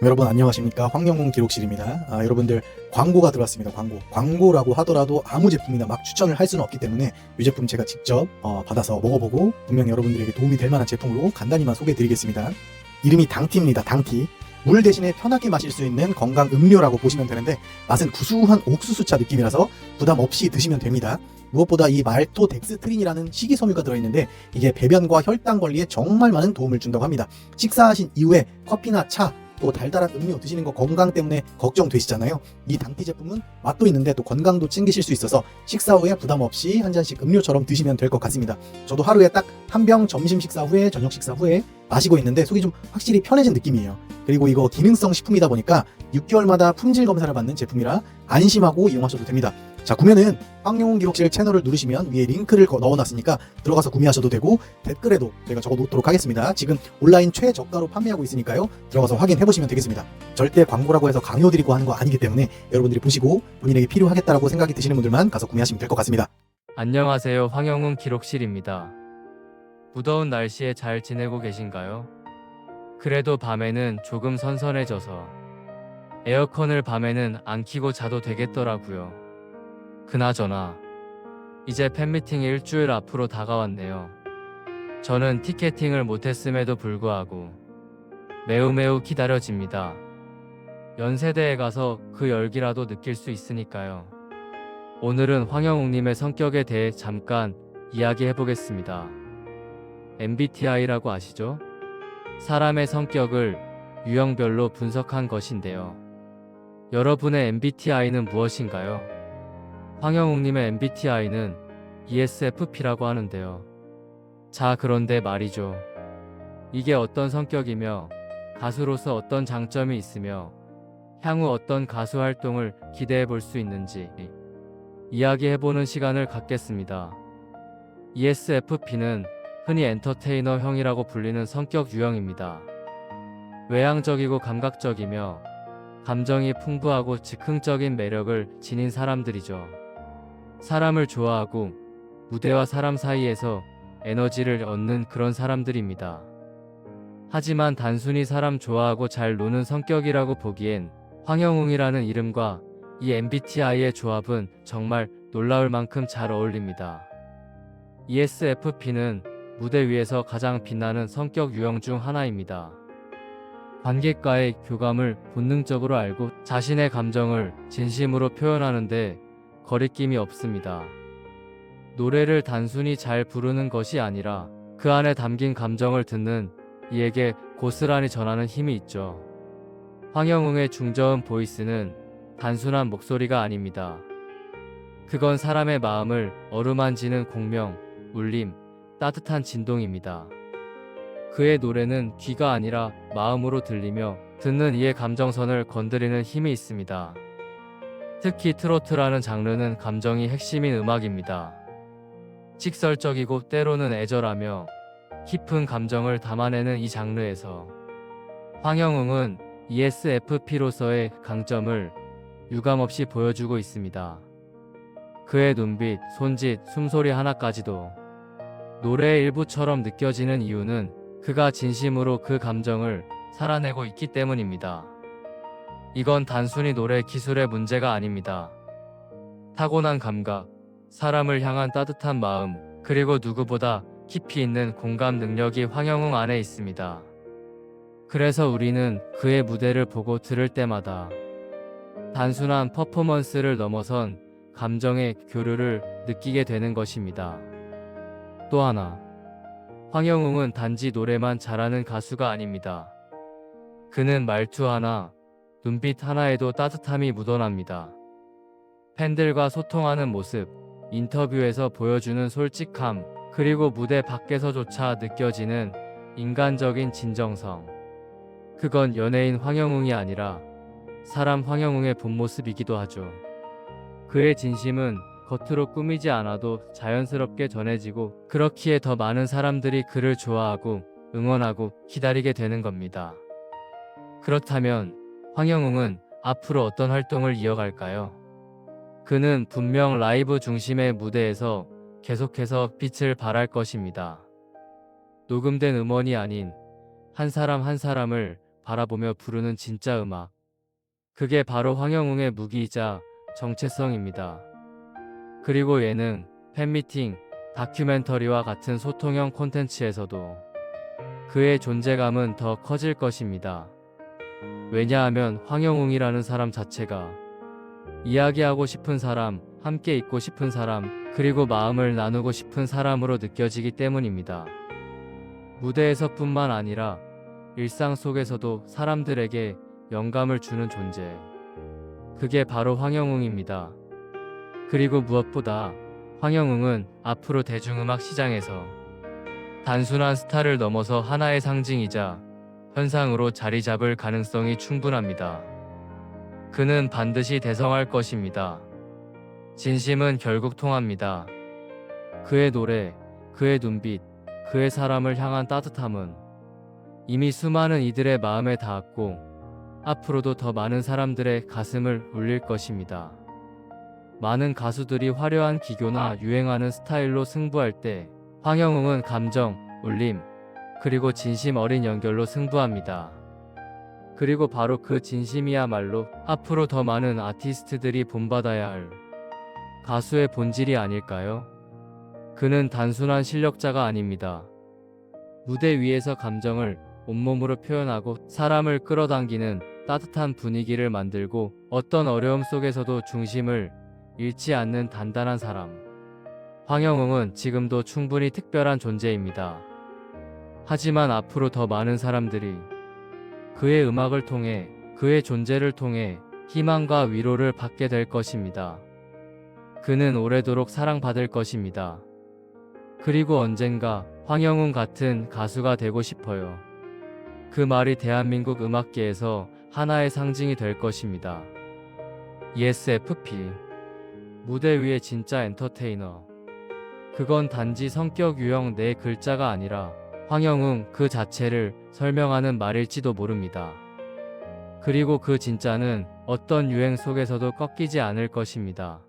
여러분 안녕하십니까 황영웅 기록실입니다. 아, 여러분들 광고가 들어왔습니다. 광고. 광고라고 하더라도 아무 제품이나 막 추천을 할 수는 없기 때문에 이 제품 제가 직접 어, 받아서 먹어보고 분명 여러분들에게 도움이 될 만한 제품으로 간단히만 소개해드리겠습니다. 이름이 당티입니다. 당티. 물 대신에 편하게 마실 수 있는 건강 음료라고 보시면 되는데 맛은 구수한 옥수수차 느낌이라서 부담 없이 드시면 됩니다. 무엇보다 이 말토덱스트린이라는 식이섬유가 들어있는데 이게 배변과 혈당 관리에 정말 많은 도움을 준다고 합니다. 식사하신 이후에 커피나 차, 또 달달한 음료 드시는 거 건강 때문에 걱정되시잖아요. 이 당티 제품은 맛도 있는데 또 건강도 챙기실 수 있어서 식사 후에 부담 없이 한 잔씩 음료처럼 드시면 될 것 같습니다. 저도 하루에 딱 한 병 점심 식사 후에 저녁 식사 후에 마시고 있는데 속이 좀 확실히 편해진 느낌이에요. 그리고 이거 기능성 식품이다 보니까 6개월마다 품질 검사를 받는 제품이라 안심하고 이용하셔도 됩니다. 자 구매는 황영훈 기록실 채널을 누르시면 위에 링크를 거- 넣어놨으니까 들어가서 구매하셔도 되고 댓글에도 제가 적어놓도록 하겠습니다. 지금 온라인 최저가로 판매하고 있으니까요. 들어가서 확인해보시면 되겠습니다. 절대 광고라고 해서 강요드리고 하는 거 아니기 때문에 여러분들이 보시고 본인에게 필요하겠다라고 생각이 드시는 분들만 가서 구매하시면 될 것 같습니다. 안녕하세요. 황영훈 기록실입니다. 무더운 날씨에 잘 지내고 계신가요? 그래도 밤에는 조금 선선해져서 에어컨을 밤에는 안 켜고 자도 되겠더라고요. 그나저나 이제 팬미팅이 일주일 앞으로 다가왔네요. 저는 티켓팅을 못했음에도 불구하고 매우 매우 기다려집니다. 연세대에 가서 그 열기라도 느낄 수 있으니까요. 오늘은 황영웅님의 성격에 대해 잠깐 이야기해 보겠습니다. MBTI라고 아시죠? 사람의 성격을 유형별로 분석한 것인데요. 여러분의 MBTI는 무엇인가요? 황영웅님의 MBTI는 ESFP라고 하는데요. 자, 그런데 말이죠. 이게 어떤 성격이며 가수로서 어떤 장점이 있으며 향후 어떤 가수 활동을 기대해 볼 수 있는지 이야기해 보는 시간을 갖겠습니다. ESFP는 흔히 엔터테이너 형이라고 불리는 성격 유형입니다. 외향적이고 감각적이며 감정이 풍부하고 즉흥적인 매력을 지닌 사람들이죠. 사람을 좋아하고 무대와 사람 사이에서 에너지를 얻는 그런 사람들입니다. 하지만 단순히 사람 좋아하고 잘 노는 성격이라고 보기엔 황영웅이라는 이름과 이 MBTI의 조합은 정말 놀라울 만큼 잘 어울립니다. ESFP는 무대 위에서 가장 빛나는 성격 유형 중 하나입니다. 관객과의 교감을 본능적으로 알고 자신의 감정을 진심으로 표현하는데 거리낌이 없습니다. 노래를 단순히 잘 부르는 것이 아니라 그 안에 담긴 감정을 듣는 이에게 고스란히 전하는 힘이 있죠. 황영웅의 중저음 보이스는 단순한 목소리가 아닙니다. 그건 사람의 마음을 어루만지는 공명, 울림, 따뜻한 진동입니다. 그의 노래는 귀가 아니라 마음으로 들리며 듣는 이의 감정선을 건드리는 힘이 있습니다. 특히 트로트라는 장르는 감정이 핵심인 음악입니다. 직설적이고 때로는 애절하며 깊은 감정을 담아내는 이 장르에서 황영웅은 ESFP로서의 강점을 유감없이 보여주고 있습니다. 그의 눈빛, 손짓, 숨소리 하나까지도 노래의 일부처럼 느껴지는 이유는 그가 진심으로 그 감정을 살아내고 있기 때문입니다. 이건 단순히 노래 기술의 문제가 아닙니다. 타고난 감각, 사람을 향한 따뜻한 마음, 그리고 누구보다 깊이 있는 공감 능력이 황영웅 안에 있습니다. 그래서 우리는 그의 무대를 보고 들을 때마다 단순한 퍼포먼스를 넘어선 감정의 교류를 느끼게 되는 것입니다. 또 하나, 황영웅은 단지 노래만 잘하는 가수가 아닙니다. 그는 말투 하나, 눈빛 하나에도 따뜻함이 묻어납니다. 팬들과 소통하는 모습, 인터뷰에서 보여주는 솔직함, 그리고 무대 밖에서조차 느껴지는 인간적인 진정성. 그건 연예인 황영웅이 아니라 사람 황영웅의 본 모습이기도 하죠. 그의 진심은 겉으로 꾸미지 않아도 자연스럽게 전해지고 그렇기에 더 많은 사람들이 그를 좋아하고 응원하고 기다리게 되는 겁니다. 그렇다면 황영웅은 앞으로 어떤 활동을 이어갈까요? 그는 분명 라이브 중심의 무대에서 계속해서 빛을 발할 것입니다. 녹음된 음원이 아닌 한 사람 한 사람을 바라보며 부르는 진짜 음악. 그게 바로 황영웅의 무기이자 정체성입니다. 그리고 예능, 팬미팅, 다큐멘터리와 같은 소통형 콘텐츠에서도 그의 존재감은 더 커질 것입니다. 왜냐하면 황영웅이라는 사람 자체가 이야기하고 싶은 사람, 함께 있고 싶은 사람, 그리고 마음을 나누고 싶은 사람으로 느껴지기 때문입니다. 무대에서뿐만 아니라 일상 속에서도 사람들에게 영감을 주는 존재. 그게 바로 황영웅입니다. 그리고 무엇보다 황영웅은 앞으로 대중음악 시장에서 단순한 스타를 넘어서 하나의 상징이자 현상으로 자리 잡을 가능성이 충분합니다. 그는 반드시 대성할 것입니다. 진심은 결국 통합니다. 그의 노래, 그의 눈빛, 그의 사람을 향한 따뜻함은 이미 수많은 이들의 마음에 닿았고 앞으로도 더 많은 사람들의 가슴을 울릴 것입니다. 많은 가수들이 화려한 기교나 유행하는 스타일로 승부할 때 황영웅은 감정, 울림, 그리고 진심 어린 연결로 승부합니다. 그리고 바로 그 진심이야말로 앞으로 더 많은 아티스트들이 본받아야 할 가수의 본질이 아닐까요? 그는 단순한 실력자가 아닙니다. 무대 위에서 감정을 온몸으로 표현하고 사람을 끌어당기는 따뜻한 분위기를 만들고 어떤 어려움 속에서도 중심을 잃지 않는 단단한 사람. 황영웅은 지금도 충분히 특별한 존재입니다. 하지만 앞으로 더 많은 사람들이 그의 음악을 통해 그의 존재를 통해 희망과 위로를 받게 될 것입니다. 그는 오래도록 사랑받을 것입니다. 그리고 언젠가 황영웅 같은 가수가 되고 싶어요. 그 말이 대한민국 음악계에서 하나의 상징이 될 것입니다. ESFP 무대 위의 진짜 엔터테이너 그건 단지 성격 유형 네 글자가 아니라 황영웅 그 자체를 설명하는 말일지도 모릅니다. 그리고 그 진짜는 어떤 유행 속에서도 꺾이지 않을 것입니다.